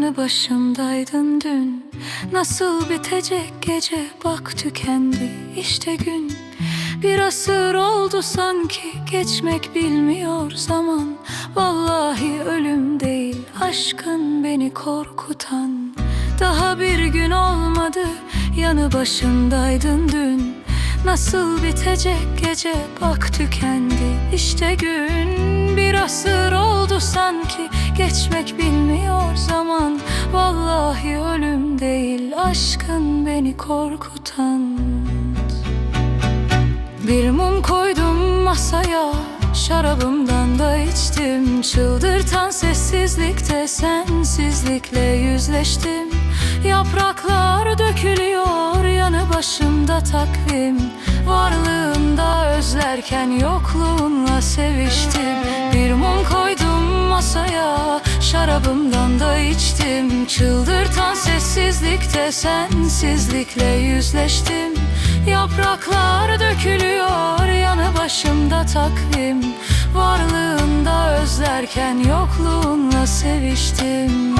yanı başımdaydın dün. Nasıl bitecek gece? Bak tükendi işte gün. Bir asır oldu sanki geçmek bilmiyor zaman. Vallahi ölüm değil aşkın beni korkutan. Daha bir gün olmadı yanı başındaydın dün Nasıl bitecek gece? Bak tükendi. İşte gün Bir asır oldu sanki. Geçmek bilmiyor zaman. Vallahi ölüm değil aşkın beni korkutan. Bir mum koydum masaya Şarabımdan da içtim. Çıldırtan sessizlikte Sensizlikle yüzleştim. Yapraklar dökülüyor başımda takvim Varlığında özlerken Yokluğunla seviştim. Bir mum koydum masaya Şarabımdan da içtim. Çıldırtan sessizlikte Sensizlikle yüzleştim. Yapraklar dökülüyor yanı başımda takvim. Varlığında özlerken yokluğunla seviştim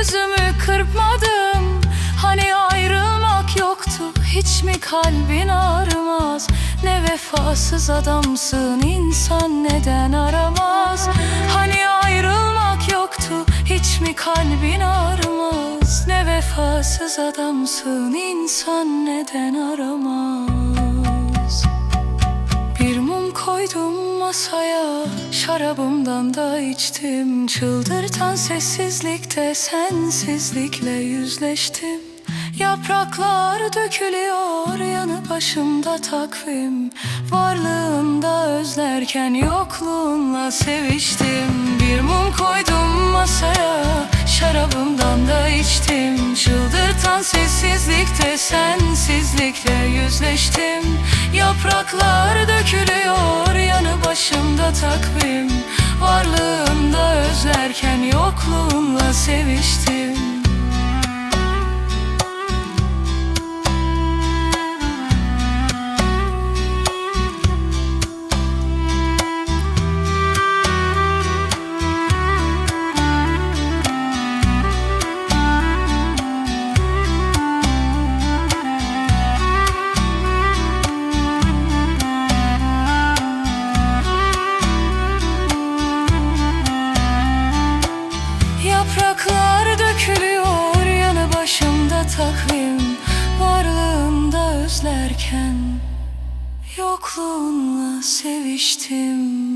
gözümü kırpmadım. Hani ayrılmak yoktu hiç mi kalbin ağrımaz? Ne vefasız adamsın insan neden aramaz? Hani ayrılmak yoktu hiç mi kalbin ağrımaz? Ne vefasız adamsın insan neden aramaz? Bir mum koydum masaya Şarabımdan da içtim. Çıldırtan sessizlikte Sensizlikle yüzleştim. Yapraklar dökülüyor Yanı başımda takvim. Varlığında özlerken Yokluğunla seviştim. Bir mum koydum masaya Şarabımdan da içtim. Çıldırtan sessizlikte Sensizlikle yüzleştim başımda Yapraklar dökülüyor yanı başımda takvim Varlığımda özlerken Yokluğunla seviştim